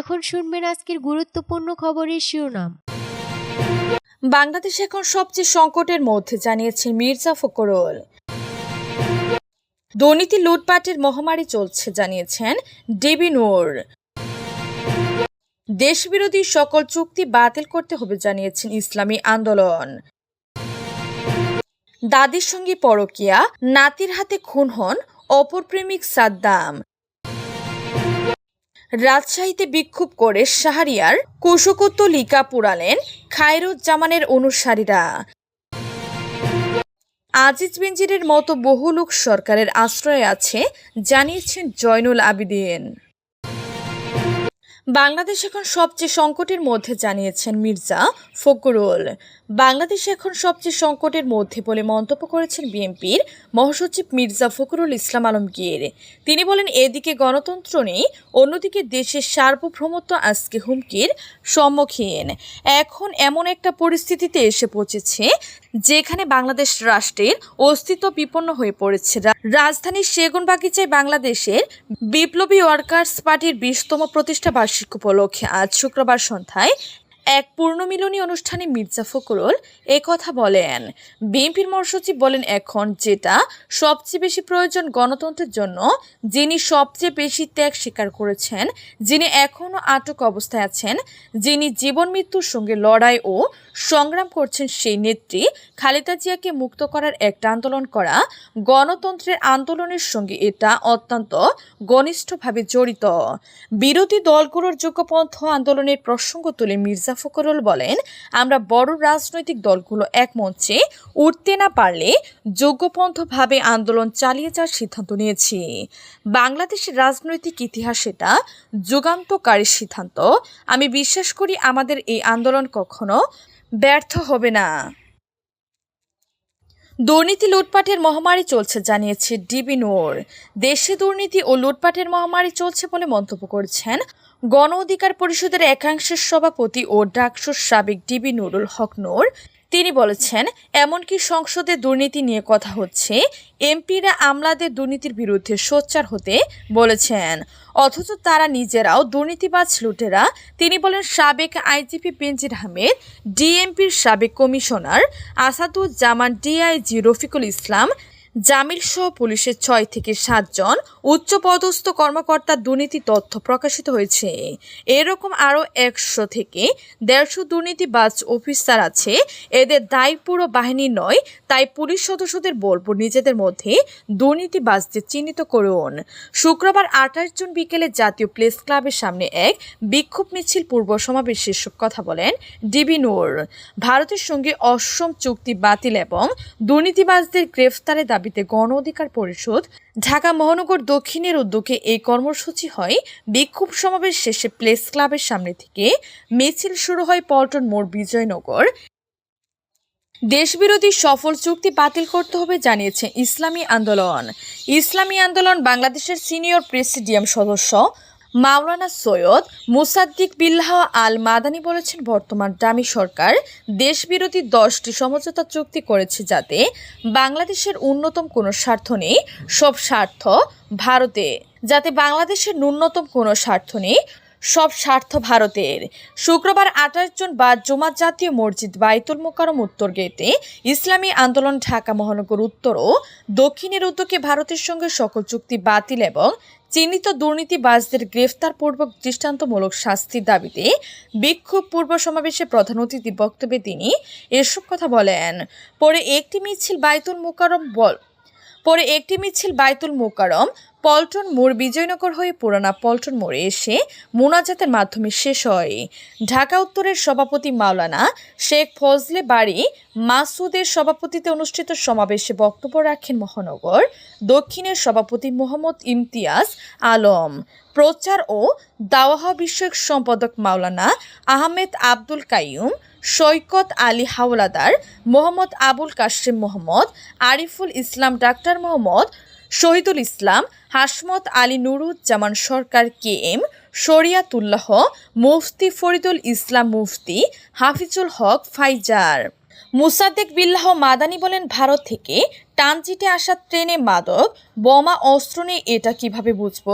এখন শুনবেন আজকের গুরুত্বপূর্ণ খবরের শিরোনাম। বাংলাদেশ এখন সবচেয়ে সংকটের মধ্যে জানিয়েছেন মির্জা ফখরুল। দুর্নীতি লুটপাটের মহামারী চলছে, জানিয়েছেন ডিবি নূর। দেশবিরোধী সকল চুক্তি বাতিল করতে হবে, জানিয়েছেন ইসলামী আন্দোলন। দাদির সঙ্গে পরকিয়া, নাতির হাতে খুন হন অপর প্রেমিক সাদ্দাম। রাজশাহীতে বিক্ষোভ করে শাহরিয়ার কুশকুত্ত লিকা পুরালেন খায়রুজ্জামানের অনুসারীরা। আজিজ বেঞ্জিরের মতো বহু লোক সরকারের আশ্রয়ে আছে, জানিয়েছেন জয়নুল আবিদিন। বাংলাদেশ এখন সবচেয়ে সংকটের মধ্যে, জানিয়েছেন মির্জা ফখরুল। বাংলাদেশ এখন সবচেয়ে সংকটের মধ্যে বলে মন্তব্য করেছেন বিএনপির মহাসচিব মির্জা ফখরুল ইসলাম আলমগীর। তিনি বলেন, এদিকে গণতন্ত্র নেই, অন্যদিকে দেশের সার্বভৌমত্ব আজকে হুমকির সম্মুখীন। এখন এমন একটা পরিস্থিতিতে এসে পৌঁছেছে, যেখানে বাংলাদেশ রাষ্ট্রের অস্তিত্ব বিপন্ন হয়ে পড়েছে। রাজধানীর সেগুনবাগিচায় বাংলাদেশের বিপ্লবী ওয়ার্কার্স পার্টির বিশতম প্রতিষ্ঠা বার্ষিক উপলক্ষে আজ শুক্রবার সন্ধ্যায় এক পূর্ণমিলনী অনুষ্ঠানে মির্জা ফখরুল কথা বলেন। বিএনপির মহাসচিব বলেন এখন যেটা সবচেয়ে বেশি প্রয়োজন গণতন্ত্রের জন্য, যিনি সবচেয়ে বেশি ত্যাগ স্বীকার করেছেন, যিনি এখনও আটক অবস্থায় আছেন, যিনি জীবন মৃত্যুর সঙ্গে লড়াই ও সংগ্রাম করছেন সেই নেত্রী খালেদা জিয়াকে মুক্ত করার একটা আন্দোলন করা, গণতন্ত্রের আন্দোলনের সঙ্গে এটা অত্যন্ত ঘনিষ্ঠভাবে জড়িত। বিরোধী দলগুলোর যোগ্যপন্থ আন্দোলনের প্রসঙ্গ তুলে মির্জা ফখরুল বলেন, আমরা বড় রাজনৈতিক দলগুলো এক মঞ্চে উঠতে না পারলে যোগ্যপন্থভাবে আন্দোলন চালিয়ে যাওয়ার সিদ্ধান্ত নিয়েছি। বাংলাদেশের রাজনৈতিক ইতিহাস এটা যুগান্তকারী সিদ্ধান্ত। আমি বিশ্বাস করি আমাদের এই আন্দোলন কখনো ব্যর্থ হবে না। দুর্নীতি লুটপাটের মহামারী চলছে জানিয়েছে ডিবি নূর। দেশে দুর্নীতি ও লুটপাটের মহামারী চলছে বলে মন্তব্য করেছেন গণ অধিকার পরিষদের একাংশের সভাপতি ও ডাকসুর সাবেক ডিবি নুরুল হক নূর। তিনি বলেছেন, এমনকি সংসদে দুর্নীতি নিয়ে কথা হচ্ছে, এমপিরা আমলাদের দুর্নীতির বিরুদ্ধে সোচ্চার হতে বলেছেন। অথচ তারা নিজেরাও দুর্নীতিবাজ লুটেরা। তিনি বলেন, সাবেক আইজিপি বেনজির আহমেদ, ডিএমপির সাবেক কমিশনার আসাদুজ্জামান ডিআইজি রফিকুল ইসলাম জামিল সহ পুলিশের ছয় থেকে সাতজন উচ্চপদস্থ কর্মকর্তার দুর্নীতি তথ্য প্রকাশিত হয়েছে। এরকম আরও একশো থেকে দেড়শো দুর্নীতিবাজ অফিসার আছে। এদের দায় পুরো বাহিনী নয়, তাই পুলিশ সদস্যদের বলব নিজেদের মধ্যে দুর্নীতিবাজদের চিহ্নিত করুন। শুক্রবার আঠাশ জুন বিকেলে জাতীয় প্রেস ক্লাবের সামনে এক বিক্ষোভ মিছিল পূর্ব সমাবেশ শীর্ষক কথা বলেন ডিবি নূর। ভারতের সঙ্গে অসম চুক্তি বাতিল এবং দুর্নীতিবাজদের গ্রেফতারের দাবিতে গণ অধিকার পরিষদ ঢাকা মহানগর দক্ষিণের উদ্যোগে এই কর্মসূচি হয়। বিক্ষোভ সমাবেশ শেষে প্লেস ক্লাবের সামনে থেকে মিছিল শুরু হয় পল্টন মোড় বিজয়নগর। দেশবিরোধী সফল চুক্তি বাতিল করতে হবে জানিয়েছে ইসলামী আন্দোলন। ইসলামী আন্দোলন বাংলাদেশের সিনিয়র প্রেসিডিয়াম সদস্য মাওলানা সৈয়দ মুসাদ্দিক বিল্লাহ আল মাদানি বলেছেন, বর্তমান দামি সরকার দেশবিরোধী দশটি সমঝোতা চুক্তি করেছে যাতে বাংলাদেশের অন্যতম কোনো স্বার্থ নেই, সব স্বার্থ ভারতে। যাতে বাংলাদেশের ন্যূনতম কোনো স্বার্থ নেই, সব স্বার্থ ভারতের। শুক্রবার আঠাশ জন বাদ জুমাত জাতীয় মসজিদ বাইতুল মোকারম উত্তর গেটে ইসলামী আন্দোলন ঢাকা মহানগর উত্তর ও দক্ষিণের উদ্যোগে ভারতের সঙ্গে সকল চুক্তি বাতিল এবং চিহ্নিত দুর্নীতিবাজদের গ্রেফতারপূর্বক দৃষ্টান্তমূলক শাস্তির দাবিতে বিক্ষোভ পূর্ব সমাবেশে প্রধান অতিথি বক্তব্যে তিনি এসব কথা বলেন। পরে একটি মিছিল বাইতুল মোকারম বল পরে একটি মিছিল বাইতুল মোকারম পল্টন মোড়, বিজয়নগর হয়ে পুরানা পল্টন মোড়ে এসে মোনাজাতের মাধ্যমে শেষ হয়। ঢাকা উত্তরের সভাপতি মাওলানা শেখ ফজলে বাড়ি মাসুদের সভাপতিতে অনুষ্ঠিত সমাবেশে বক্তব্য রাখেন মহানগর দক্ষিণের সভাপতি মোহাম্মদ ইমতিয়াজ আলম। প্রচার ও দাওয়াহ বিষয়ক সম্পাদক Maulana Ahmed Abdul Kaiyum Saikat Ali Hawladar Mohammad Abul Kashem Mohammad, Ariful Islam doctor Mohammad, Shahidul Islam, Hasmat Ali Nuruzzaman Sarkar K M Shariatullah, Mufti Faridul Islam Mufti, Hafizul Haque Faizar. Musaddek Billah Madani বলেন, ভারত থেকে টানজিটে আসা ট্রেনে মাদক, বোমা, অস্ত্র নিয়ে এটা কীভাবে বুঝব?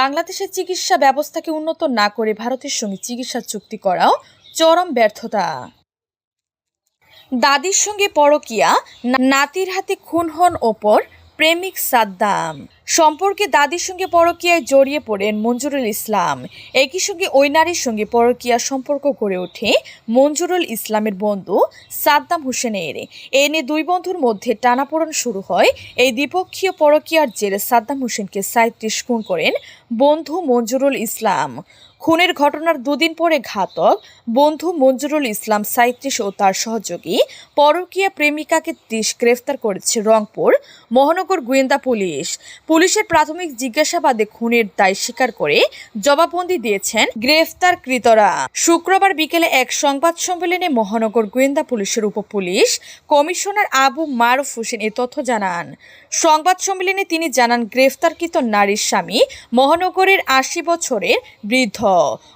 বাংলাদেশের চিকিৎসা ব্যবস্থাকে উন্নত না করে ভারতের সঙ্গে চিকিৎসা চুক্তি করাও চরম ব্যর্থতা। দাদির সঙ্গে পরকিয়া নাতির হাতে খুন হন ওপর প্রেমিক সাদ্দাম। সম্পর্কে দাদির সঙ্গে পরকীয়ায় জড়িয়ে পড়েন মঞ্জুরুল ইসলাম। একই সঙ্গে ওই নারীর সঙ্গে পরকীয়া সম্পর্ক গড়ে ওঠে মঞ্জুরুল ইসলামের বন্ধু সাদ্দাম হোসেনের। এ নিয়ে দুই বন্ধুর মধ্যে টানাপোড়ন শুরু হয়। এই দ্বিপক্ষীয় পরকীয়ার জেরে সাদ্দাম হোসেনকে সাঁত্রিশ খুন করেন বন্ধু মঞ্জুরুল ইসলাম। খুনের ঘটনার দুদিন পরে ঘাতক বন্ধু মঞ্জুরুল ইসলাম সাঁত্রিশ ও তার সহযোগী পরকীয়া প্রেমিকাকে ত্রিশ গ্রেফতার করেছে রংপুর মহানগর গোয়েন্দা পুলিশ। পুলিশের প্রাথমিক জিজ্ঞাসাবাদে খুনের দায় স্বীকার করে জবাববন্দি দিয়েছেন গ্রেফতারকৃতরা। শুক্রবার বিকেলে এক সংবাদ সম্মেলনে মহানগর গোয়েন্দা পুলিশের উপপুলিশ কমিশনার আবু মারুফ হোসেন এ তথ্য জানান। সংবাদ সম্মেলনে তিনি জানান, গ্রেফতারকৃত নারীর স্বামী মহানগরের আশি বছরের বৃদ্ধ।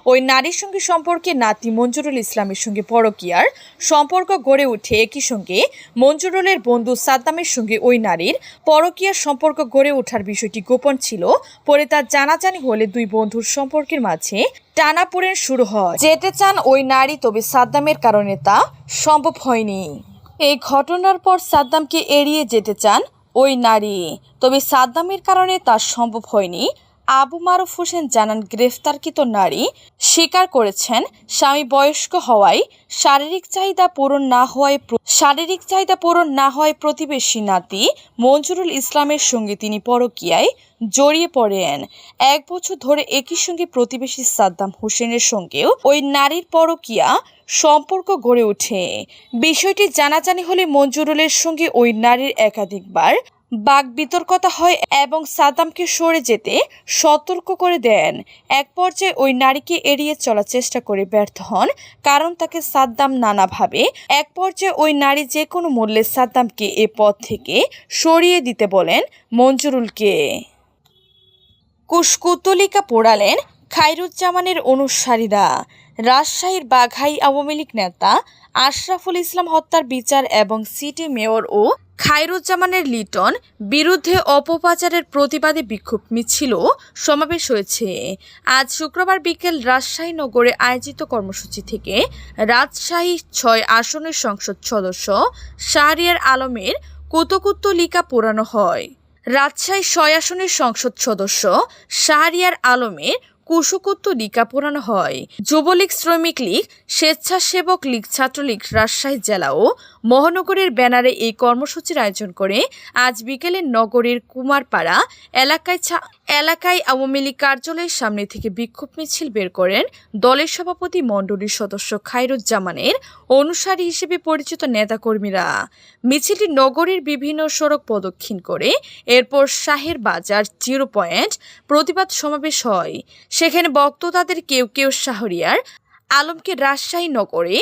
ওই নারীর সঙ্গে সম্পর্কে নাতি মঞ্জুরুল ইসলামের সঙ্গে পরকিয়ার সম্পর্ক গড়ে উঠে একই সঙ্গে মঞ্জুরুলের বন্ধু সাদ্দামের সঙ্গে ওই নারীর পরকিয়ার সম্পর্ক গড়ে ওঠার বিষয়টি গোপন ছিল। পরে তার জানাজানি হলে দুই বন্ধুর সম্পর্কের মাঝে টানাপোড়েন শুরু হয়। যেতে চান ওই নারী, তবে সাদ্দামের কারণে তা সম্ভব হয়নি। এই ঘটনার পর সাদ্দামকে এড়িয়ে যেতে চান ওই নারী, তবে সাদ্দামের কারণে তা সম্ভব হয়নি। আবু মারুফ হোসেন জানান, গ্রেফতারকৃত নারী স্বীকার করেছেন স্বামী বয়স্ক হওয়ায় শারীরিক চাহিদা পূরণ না হওয়ায় শারীরিক চাহিদা পূরণ না হওয়ায় প্রতিবেশী নাতি মঞ্জুরুল ইসলামের সঙ্গে তিনি পরকীয়ায় জড়িয়ে পড়েন। এক বছর ধরে একই সঙ্গে প্রতিবেশী সাদ্দাম হোসেনের সঙ্গেও ওই নারীর পরকীয়া সম্পর্ক গড়ে ওঠে। বিষয়টি জানাজানি হলে মঞ্জুরুলের সঙ্গে ওই নারীর একাধিকবার বাক বিতর্কতা হয় এবং সাদ্দামকে সরে যেতে সতর্ক করে দেন। এক পর্যায়ে ওই নারীকে এড়িয়ে চলার চেষ্টা করে ব্যর্থ হন, কারণ তাকে সাদ্দাম নানাভাবে এক পর্যায়ে ওই নারী যে কোনো মূল্যে সাদ্দামকে এ পথ থেকে সরিয়ে দিতে বলেন মঞ্জুরুলকে। কুশকুতলিকা পোড়ালেন খায়রুজ্জামানের অনুসারীরা। রাজশাহীর বাঘাই আওয়ামী লীগ নেতা আশরাফুল ইসলাম হত্যার বিচার এবং সিটি মেয়র ও খায়রুজ্জামানের লিটন বিরুদ্ধে অপপ্রচারের প্রতিবাদে বিক্ষোভ মিছিল সমাবেশ হয়েছে। আজ শুক্রবার বিকেল রাজশাহী নগরে আয়োজিত কর্মসূচি থেকে রাজশাহী ছয় আসনের সংসদ সদস্য শাহরিয়ার আলমের কুতকুত্তলিকা পোড়ানো হয়। রাজশাহী ছয় আসনের সংসদ সদস্য শাহরিয়ার আলমের কুশকুত্ত লিকা পোড়ানো হয়। যুবলীগ শ্রমিক লীগ, স্বেচ্ছাসেবক লীগ, ছাত্রলীগ রাজশাহী জেলা ও মহানগরের ব্যানারে এই কর্মসূচির আয়োজন করে আজ বিকেলে নগরের কুমারপাড়া এলাকায় এলাকায় আওয়ামী লীগ কার্যালয়ের সামনে থেকে বিক্ষোভ মিছিল বের করেন দলের সভাপতি মণ্ডলীর সদস্য খায়রুজ্জামানের অনুসারী হিসেবে পরিচিত নেতাকর্মীরা। মিছিলটি নগরীর বিভিন্ন সড়ক প্রদক্ষিণ করে, এরপর শাহের বাজার জিরো পয়েন্ট প্রতিবাদ সমাবেশ হয়। সেখানে বক্তাদের কেউ কেউ শাহরিয়ার আলমকে রাজশাহী নগরে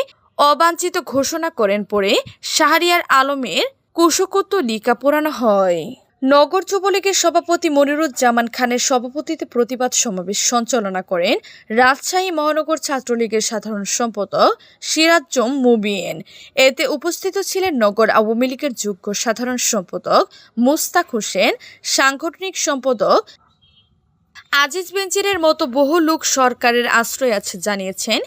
অবাঞ্ছিত ঘোষণা করেন পরে শাহরিয়ার আলমের কুশকুত্ত লিকা পোড়ানো হয়। নগর যুবলীগের সভাপতি মনিরুজ্জামান খানের সভাপতিতে প্রতিবাদ সমাবেশ সঞ্চালনা করেন রাজশাহী মহানগর ছাত্রলীগের সাধারণ সম্পাদক সিরাজ্জম মুবিয়েন এতে উপস্থিত ছিলেন নগর আওয়ামী লীগের যোগ্য সাধারণ সম্পাদক মুস্তাক হোসেন, সাংগঠনিক সম্পাদক আজিজ বেঞ্চিরের মতো বহু লোক সরকারের আশ্রয় আছে, জানিয়েছেন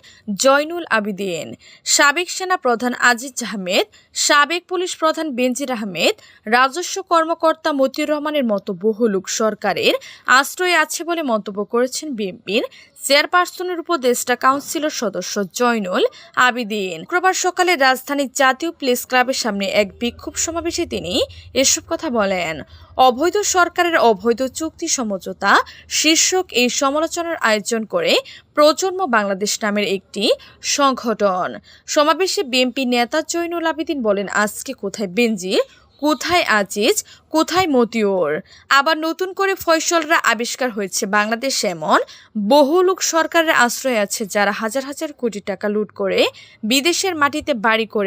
জয়নুল আবিদিন। সাবেক সেনা প্রধান আজিজ আহমেদ, সাবেক পুলিশ প্রধান বেনজির আহমেদ, রাজস্ব কর্মকর্তা মতিউর রহমানের মতো বহু লোক সরকারের আশ্রয় আছে বলে মন্তব্য করেছেন বিএনপির চেয়ারপারসনের উপদেষ্টা কাউন্সিলর সদস্য জয়নুল আবিদিন। শুক্রবার সকালে রাজধানীর জাতীয় প্লেস ক্লাবের সামনে এক বিক্ষোভ সমাবেশে তিনি এসব কথা বলেন। অবৈধ সরকারের অবৈধ চুক্তি সমঝোতা শীর্ষক এই সমালোচনার আয়োজন করে প্রজন্ম বাংলাদেশ নামের একটি সংগঠন। সমাবেশে বিএনপি নেতা জৈনুল আবেদিন বলেন, আজকে কোথায় বেনজির? কোথায় আজিজ? কোথায় মতিউর? আবার নতুন করে ফয়সলরা আবিষ্কার হয়েছে। বাংলাদেশ এমন বহু লোক সরকারের আশ্রয় আছে যারা হাজার হাজার কোটি টাকা লুট করে বিদেশের মাটিতে বাড়ি করে